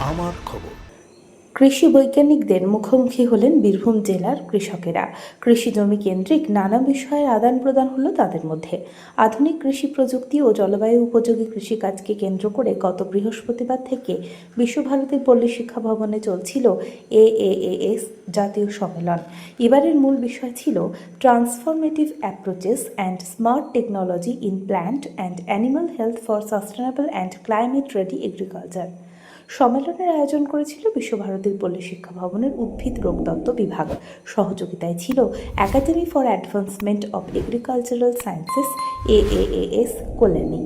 আমার খবর। কৃষি বৈজ্ঞানিকদের মুখোমুখি হলেন বীরভূম জেলার কৃষকেরা। কৃষি জমি কেন্দ্রিক নানা বিষয়ের আদান প্রদান হলো তাদের মধ্যে। আধুনিক কৃষি প্রযুক্তি ও জলবায়ু উপযোগী কৃষিকাজকে কেন্দ্র করে গত বৃহস্পতিবার থেকে বিশ্বভারতী পল্লী শিক্ষা ভবনে চলছিল এ এএএএস জাতীয় সম্মেলন। এবারের মূল বিষয় ছিল transformative approaches and smart technology in plant and animal health for sustainable and climate ready agriculture. সম্মেলনের আয়োজন করেছিল বিশ্বভারতীর পল্লী শিক্ষা ভবনের উদ্ভিদ রোগতত্ত্ব বিভাগ। সহযোগিতায় ছিল academy for advancement of agricultural sciences A AAAS Kalyani.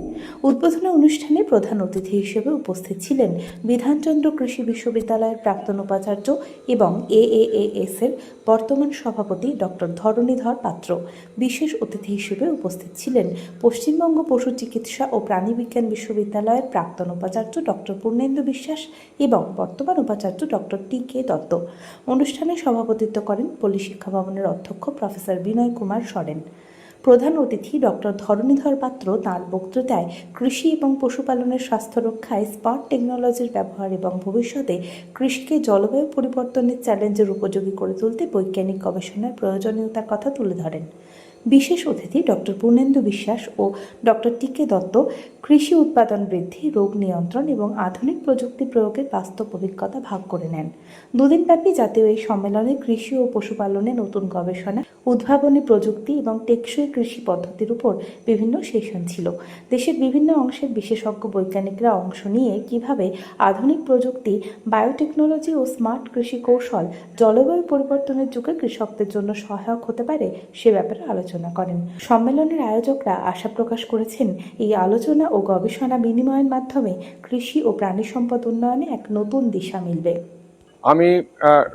উদ্বোধনী অনুষ্ঠানে প্রধান অতিথি হিসেবে উপস্থিত ছিলেন বিধানচন্দ্র কৃষি বিশ্ববিদ্যালয়ের প্রাক্তন উপাচার্য এবং এএএএস এর বর্তমান সভাপতি ডক্টর ধরণীধর পাত্র। বিশেষ অতিথি হিসেবে উপস্থিত ছিলেন পশ্চিমবঙ্গ পশু চিকিৎসা ও প্রাণীবিজ্ঞান বিশ্ববিদ্যালয়ের প্রাক্তন উপাচার্য ডক্টর পূর্ণেন্দু বিশ্বাস। এবং বর্তমান উপাচার্য ডক্টর টি কে দত্ত। অনুষ্ঠানে সভাপতিত্ব করেন পল্লী শিক্ষা ভবনের অধ্যক্ষ প্রফেসর বিনয় কুমার সরেন। প্রধান অতিথি ডক্টর ধরণীধর পাত্র তাঁর বক্তৃতায় কৃষি এবং পশুপালনের স্বাস্থ্য রক্ষায় স্মার্ট টেকনোলজির ব্যবহার এবং ভবিষ্যতে কৃষিকে জলবায়ু পরিবর্তনের চ্যালেঞ্জের উপযোগী করে তুলতে বৈজ্ঞানিক গবেষণার প্রয়োজনীয়তার কথা তুলে ধরেন। বিশেষ অতিথি ডক্টর পূর্ণেন্দু বিশ্বাস ও ডক্টর টিকে দত্ত, কৃষি উৎপাদন বৃদ্ধি, রোগ নিয়ন্ত্রণ এবং আধুনিক প্রযুক্তি প্রয়োগের বাস্তব অভিজ্ঞতা ভাগ করে নেন। দুদিনব্যাপী জাতীয় এই সম্মেলনে কৃষি ও পশুপালনে নতুন গবেষণা, উদ্ভাবনী প্রযুক্তি এবং টেকসই কৃষি পদ্ধতির উপর বিভিন্ন সেশন ছিল। দেশের বিভিন্ন অংশের বিশেষজ্ঞ বৈজ্ঞানিকরা অংশ নিয়ে কীভাবে আধুনিক প্রযুক্তি, বায়োটেকনোলজি ও স্মার্ট কৃষি কৌশল জলবায়ু পরিবর্তনের যুগে কৃষকদের জন্য সহায়ক হতে পারে সে ব্যাপারে আলোচনা করেন। সম্মেলনের আয়োজকরা আশা প্রকাশ করেছেন, এই আলোচনা ও গবেষণা বিনিময়ের মাধ্যমে কৃষি ও প্রাণী সম্পদ উন্নয়নে এক নতুন দিশা মিলবে। আমি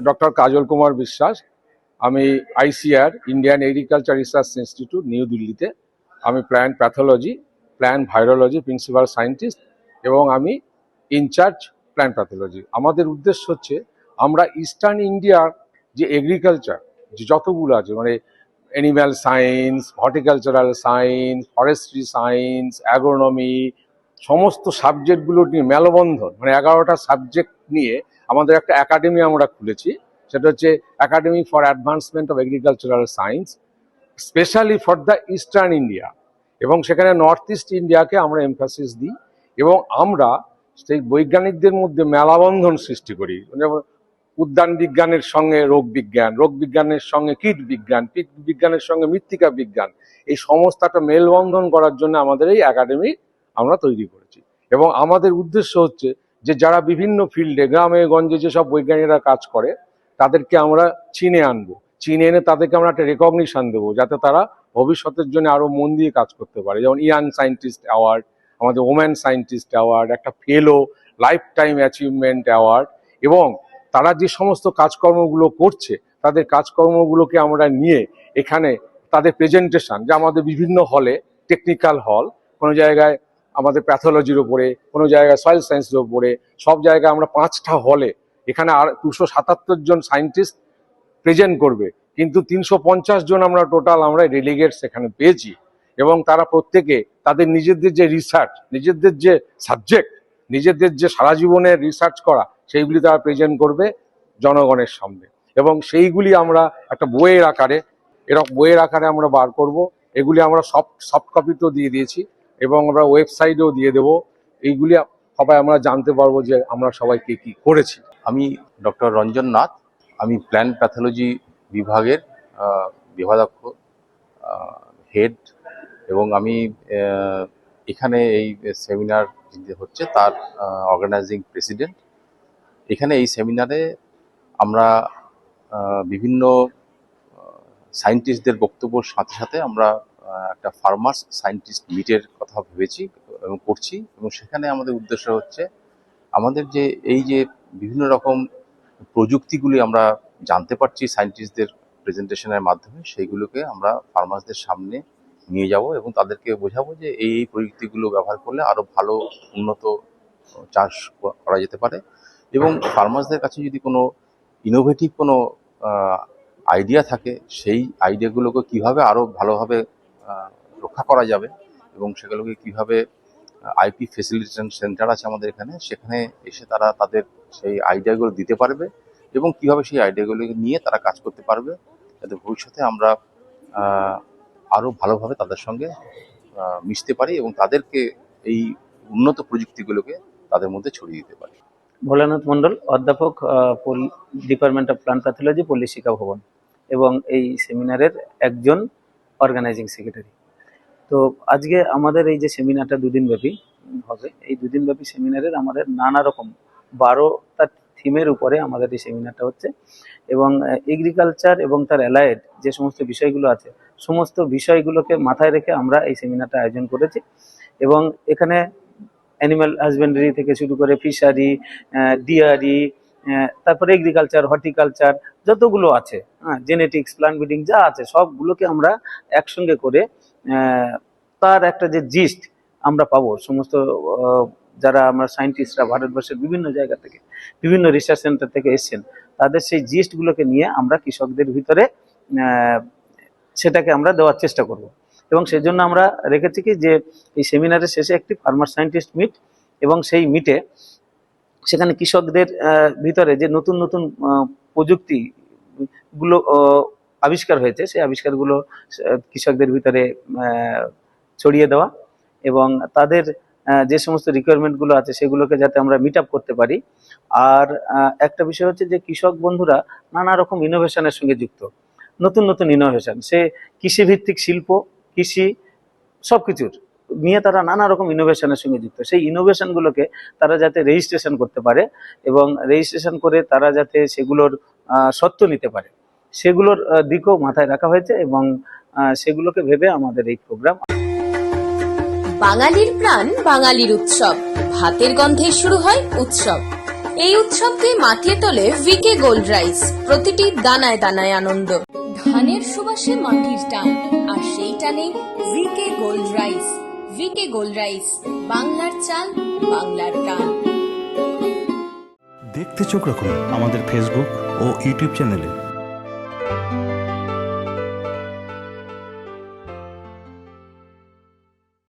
ডক্টর কাজল কুমার বিশ্বাস, আমি ICR, Indian agriculture research institute, new দিল্লিতে। আমি plant pathology plant virology, principal scientist, এবং আমি ইনচার্জ প্ল্যান্ট প্যাথোলজি। আমাদের উদ্দেশ্য হচ্ছে, আমরা ইস্টার্ন ইন্ডিয়ার যে এগ্রিকালচার, যে যতগুলো আছে মানে animal science horticultural science forestry science agronomy সমস্ত সাবজেক্টগুলো নিয়ে মেলবন্ধন। মানে এগারোটা সাবজেক্ট নিয়ে আমাদের একটা একাডেমি আমরা খুলেছি। সেটা হচ্ছে academy for advancement of agricultural science specially for the eastern India এবং সেখানে নর্থ ইস্ট ইন্ডিয়াকে আমরা এমফাসিস দিই। এবং আমরা সেই বৈজ্ঞানিকদের মধ্যে মেলাবন্ধন সৃষ্টি করি। যেমন উদ্যান বিজ্ঞানের সঙ্গে রোগ বিজ্ঞান, রোগ বিজ্ঞানের সঙ্গে কীট বিজ্ঞান, কীট বিজ্ঞানের সঙ্গে মৃত্তিকা বিজ্ঞান, এই সমস্ত একটা মেলবন্ধন করার জন্য আমাদের এই একাডেমি আমরা তৈরি করেছি। এবং আমাদের উদ্দেশ্য হচ্ছে যে যারা বিভিন্ন ফিল্ডে, গ্রামে, গঞ্জে যেসব বৈজ্ঞানিকরা কাজ করে, তাদেরকে আমরা চিনে আনব। চিনে এনে তাদেরকে আমরা একটা রেকগনিশন দেবো, যাতে তারা ভবিষ্যতের জন্য আরও মন দিয়ে কাজ করতে পারে। যেমন ইয়াং সায়েন্টিস্ট অ্যাওয়ার্ড, আমাদের ওম্যান সায়েন্টিস্ট অ্যাওয়ার্ড, একটা fellow life time achievement award এবং তারা যে সমস্ত কাজকর্মগুলো করছে, তাদের কাজকর্মগুলোকে আমরা নিয়ে এখানে তাদের প্রেজেন্টেশন যে আমাদের বিভিন্ন হলে টেকনিক্যাল হল কোনো জায়গায় আমাদের প্যাথোলজির ওপরে কোনো জায়গায় সয়েল সায়েন্সের ওপরে সব জায়গায় আমরা পাঁচটা হলে এখানে আর দুশো সাতাত্তর জন সায়েন্টিস্ট প্রেজেন্ট করবে। কিন্তু তিনশো পঞ্চাশ জন আমরা টোটাল আমরা ডেলিগেটস এখানে পেয়েছি এবং তারা প্রত্যেকে তাদের নিজেদের যে রিসার্চ নিজেদের যে সাবজেক্ট নিজেদের যে সারা জীবনের রিসার্চ করা সেইগুলি তারা প্রেজেন্ট করবে জনগণের সামনে। এবং সেইগুলি আমরা একটা বইয়ের আকারে এরকম বইয়ের আকারে আমরা বার করব। এগুলি আমরা সব সফট কপিতেও দিয়ে দিয়েছি এবং আমরা ওয়েবসাইটেও দিয়ে দেবো। এইগুলি সবাই আমরা জানতে পারব যে আমরা সবাই কে কি করেছি। আমি ডক্টর রঞ্জন নাথ। আমি প্ল্যান্ট প্যাথোলজি বিভাগের আহ, বিভাগাধ্যক্ষ হেড এবং আমি এখানে এই সেমিনার যে হচ্ছে তার অর্গানাইজিং প্রেসিডেন্ট এখানে এই সেমিনারে আমরা বিভিন্ন সায়েন্টিস্টদের বক্তব্যের সাথে সাথে আমরা একটা ফার্মার্স সায়েন্টিস্ট মিটের কথা ভেবেছি এবং করছি এবং সেখানে আমাদের উদ্দেশ্য হচ্ছে আমাদের যে এই যে বিভিন্ন রকম প্রযুক্তিগুলি আমরা জানতে পারছি সায়েন্টিস্টদের প্রেজেন্টেশনের মাধ্যমে, সেইগুলোকে আমরা ফার্মার্সদের সামনে নিয়ে যাব এবং তাদেরকে বোঝাবো যে এই প্রযুক্তিগুলো ব্যবহার করলে আরও ভালো উন্নত চাষ করা যেতে পারে। এবং ফার্মার্সদের কাছে যদি কোনো ইনোভেটিভ কোনো আইডিয়া থাকে, সেই আইডিয়াগুলোকে কীভাবে আরও ভালোভাবে রক্ষা করা যাবে এবং সেগুলোকে কীভাবে আইপি ফেসিলিটেশন সেন্টার আছে আমাদের এখানে, সেখানে এসে তারা তাদের সেই আইডিয়াগুলো দিতে পারবে এবং কীভাবে সেই আইডিয়াগুলো নিয়ে তারা কাজ করতে পারবে, যাতে ভবিষ্যতে আমরা আরও ভালোভাবে তাদের সঙ্গে মিশতে পারি এবং তাদেরকে এই উন্নত প্রযুক্তিগুলোকে তাদের মধ্যে ছড়িয়ে দিতে পারি। ভোলানাথ মণ্ডল, অধ্যাপক ডিপার্টমেন্ট অফ প্লান্ট প্যাথোলজি পল্লী ভবন এবং এই সেমিনারের একজন অর্গানাইজিং সেক্রেটারি তো আজকে আমাদের এই যে সেমিনারটা দুদিন ব্যাপী হবে, এই দুদিন ব্যাপী সেমিনারের আমাদের নানা রকম বারোটা থিমের উপরে আমাদের এই সেমিনারটা হচ্ছে এবং এগ্রিকালচার এবং তার অ্যালায়েড যে সমস্ত বিষয়গুলো আছে, সমস্ত বিষয়গুলোকে মাথায় রেখে আমরা এই সেমিনারটা আয়োজন করেছি এবং এখানে অ্যানিম্যাল হাজবেন্ডারি থেকে শুরু করে ফিশারি ডিয়ারি তারপরে এগ্রিকালচার হর্টিকালচার যতগুলো আছে হ্যাঁ জেনেটিক্স প্লান্ট ব্রিডিং যা আছে, সবগুলোকে আমরা একসঙ্গে করে তার একটা যে জিস্ট আমরা পাবো। সমস্ত যারা আমরা সায়েন্টিস্টরা ভারতবর্ষের বিভিন্ন জায়গা থেকে, বিভিন্ন রিসার্চ সেন্টার থেকে এসছেন, তাদের সেই জিস্টগুলোকে নিয়ে আমরা কৃষকদের ভিতরে সেটাকে আমরা দেওয়ার চেষ্টা করব। এবং সেজন্য আমরা রেখেছি কি যে এই সেমিনারের শেষে একটি ফার্মার সায়েন্টিস্ট মিট এবং সেই মিটে সেখানে কৃষকদের ভিতরে যে নতুন নতুন প্রযুক্তি গুলো আবিষ্কার হয়েছে, সেই আবিষ্কারগুলো কৃষকদের ভিতরে ছড়িয়ে দেওয়া এবং তাদের যে সমস্ত রিকোয়ারমেন্টগুলো আছে সেগুলোকে যাতে আমরা মিট আপ করতে পারি। আর একটা বিষয় হচ্ছে যে কৃষক বন্ধুরা নানা রকম ইনোভেশনের সঙ্গে যুক্ত। নতুন নতুন ইনোভেশন সে কৃষিভিত্তিক শিল্প কৃষি, সবকিছুর নিয়ে তারা নানা রকম ইনোভেশনের সঙ্গে যুক্ত। সেই ইনোভেশনগুলোকে তারা যাতে রেজিস্ট্রেশন করতে পারে এবং রেজিস্ট্রেশন করে তারা যাতে সেগুলোর সত্ত্ব নিতে পারে। সেগুলোর দিকও মাথায় রাখা হয়েছে এবং সেগুলোকে ভেবে আমাদের এই প্রোগ্রাম বাঙালির প্রাণ বাঙালির উৎসব। ভাতের গন্ধে শুরু হয় উৎসব। এই উৎসবকে মাতিয়ে তোলে ভিকে গোল্ড রাইস প্রতিটি দানায় দানায় আনন্দ। ধানের সুবাসে মাটির টান, আর সেই টানে VK gold rice VK gold rice বাংলার চাল, বাংলার টান দেখতে চোখ রাখুন আমাদের ফেসবুক ও ইউটিউব চ্যানেলে